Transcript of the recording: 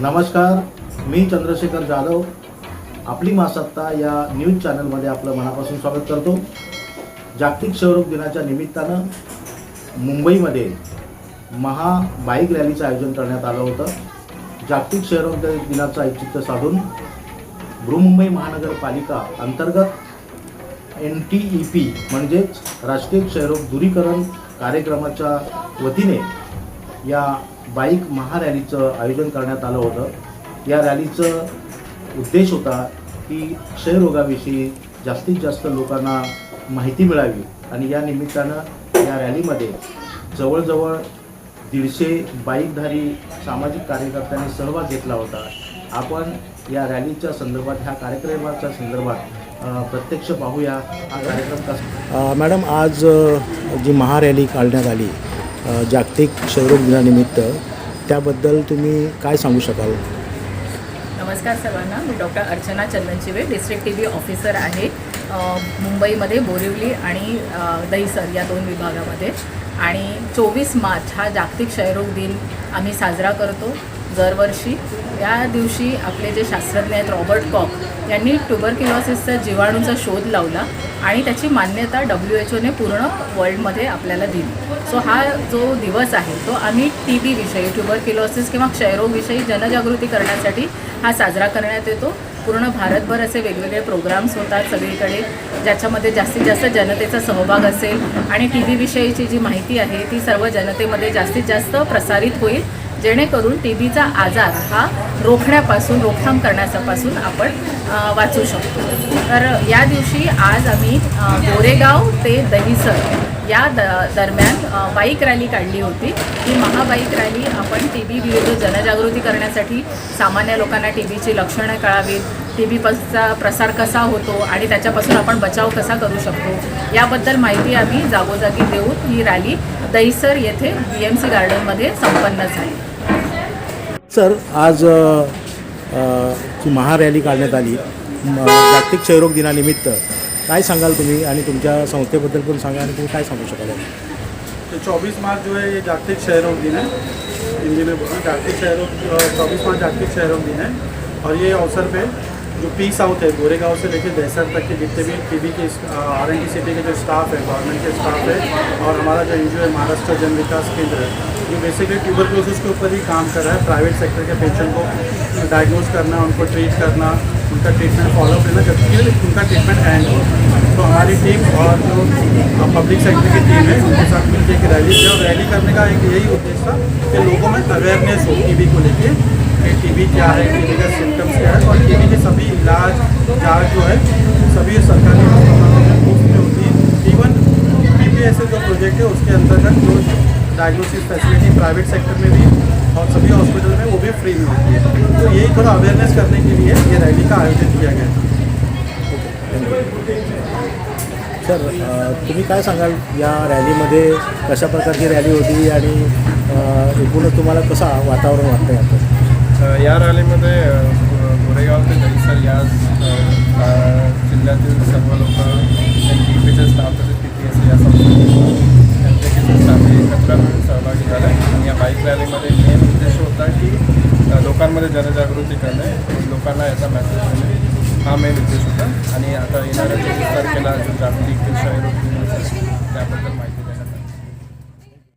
नमस्कार मी चंद्रशेखर जाधव. आपली मासत्ता या न्यूज चॅनलमध्ये आपलं मनापासून स्वागत करतो. जागतिक क्षयरोग दिनाच्या निमित्तानं मुंबईमध्ये महा बाईक रॅलीचं आयोजन करण्यात आलं होतं. जागतिक क्षयरोग दिनाचं औचित्य साधून बृहमुंबई महानगरपालिका अंतर्गत एन टी ई पी म्हणजेच राष्ट्रीय क्षयरोग दूरीकरण कार्यक्रमाच्या वतीने या बाईक महारॅलीचं आयोजन करण्यात आलं होतं. या रॅलीचं उद्देश होता की क्षयरोगाविषयी जास्तीत जास्त लोकांना माहिती मिळावी आणि या निमित्तानं या रॅलीमध्ये जवळजवळ दीडशे बाईकधारी सामाजिक कार्यकर्त्यांनी सहभाग घेतला होता. आपण या रॅलीच्या संदर्भात ह्या कार्यक्रमाच्या संदर्भात प्रत्यक्ष पाहूया. हा कार्यक्रम कसा? मॅडम आज जी महारॅली काढण्यात आली जागतिक क्षयरोग दिनानिमित्त त्याबद्दल तुम्ही काय सांगू शकाल? नमस्कार सर्वांना मी doctor Archana Chandanchive district T B officer आहे. मुंबईमध्ये बोरिवली आणि दहिसर या दोन विभागामध्ये. आणि चोवीस मार्च हा जागतिक क्षयरोग दिन आम्ही साजरा करतो दरवर्षी. या दिवशी आपले जे शास्त्रज्ञ आहेत रॉबर्ट कॉक यांनी ट्युबरक्युलॉसिसचा जीवाणूचा शोध लावला आणि त्याची मान्यता डब्ल्यू एच ओने पूर्ण वर्ल्डमध्ये आपल्याला दिली. सो हा जो दिवस आहे तो आम्ही टी बीविषयी ट्युबरक्युलॉसिस किंवा क्षयरोगविषयी जनजागृती करण्यासाठी हा साजरा करण्यात येतो. पूर्ण भारतभर असे वेगवेगळे प्रोग्राम्स होतात सगळीकडे ज्याच्यामध्ये जास्तीत जास्त जनतेचा सहभाग असेल. आणि टी व्हीविषयीची जी माहिती आहे ती सर्व जनतेमध्ये जास्तीत जास्त प्रसारित होईल जेणेकरून टी बीचा आजार हा रोखण्यापासून रोकथाम करण्यापासून आपण वाचू शकतो. तर या दिवशी आज आम्ही गोरेगाव ते दहिसर या द दरम्यान बाईक रॅली काढली होती. ही महाबाईक रॅली आपण टी बी विरुद्ध जनजागृती करण्यासाठी सामान्य लोकांना टी बीची लक्षणं कळावीत. टी बीचा प्रसार कसा होतो आणि त्याच्यापासून आपण बचाव कसा करू शकतो याबद्दल माहिती आम्ही जागोजागी देऊन ही रॅली दहिसर येथे बी एम सी गार्डनमध्ये संपन्न झाली. सर आज जी महारॅली काढण्यात आली जागतिक क्षयरोग दिनानिमित्त काय सांगाल तुम्ही आणि तुमच्या संस्थेबद्दल पण सांगा तुम्ही काय सांगू तो 24 मार्च जो है ये जागतिक रोग दिन है हिंदी में बोलूँ, जागतिक रोग चौबीस मार्च जागतिक रोग दिन है और ये अवसर पे जो पी साउथ है, गोरेगांव से लेकर दहसर तक के जितने भी टी बी के आर एन सिटी के जो स्टाफ है गवर्नमेंट के स्टाफ है, और हमारा जो एन है, महाराष्ट्र जन विकास केंद्र है जो बेसिकली ट्यूबरक्लोसिस के ऊपर ही काम कर रहा है। प्राइवेट सेक्टर के पेशेंट को डायग्नोज करना, उनको ट्रीट करना, उनका ट्रीटमेंट फॉलोअप लेना जब कि उनका ट्रीटमेंट एंड हो तो हमारी टीम और जो पब्लिक सेक्टर की टीम है, उनके साथ मिलकर एक रैली किया। और रैली करने का एक यही उद्देश्य था कि लोगों में अवेयरनेस हो टीबी को लेके, कि टीबी क्या है टीबी का सिम्टम्स क्या है। और टीबी के सभी इलाज जाँच जो है, सभी सरकारी अस्पतालों में मुफ़्त होती पीपीएस जो प्रोजेक्ट है, उसके अंतर्गत जो डायग्नोसिस फैसिलिटी प्राइवेट सेक्टर में भी और सभी हॉस्पिटल में, वो भी फ्री में होती है। तो यही थोड़ा अवेयरनेस करने के लिए ये रैली का आयोजन किया गया था। सर तुम्ही काय सांगाल या रॅलीमध्ये? कशा प्रकारची रॅली होती आणि एकूणच तुम्हाला कसा वातावरण वाटतं याचं या रॅलीमध्ये गोरेगाव ते दहिसर या जिल्ह्यातील सर्व लोक टी पीचे स्टाफ तसेच पी टी एस या संस्थेचे स्टाफ एकत्र मिळून सहभागी झाले. आणि या बाईक रॅलीमध्ये मेन उद्देश होता की लोकांमध्ये जनजागृती करणे लोकांना याचा मेसेज देणे. हा आहे उद्देश होता आणि आता येणाऱ्या चोवीस तारखेला जो जागतिक क्षयरोग दिन त्याबद्दल माहिती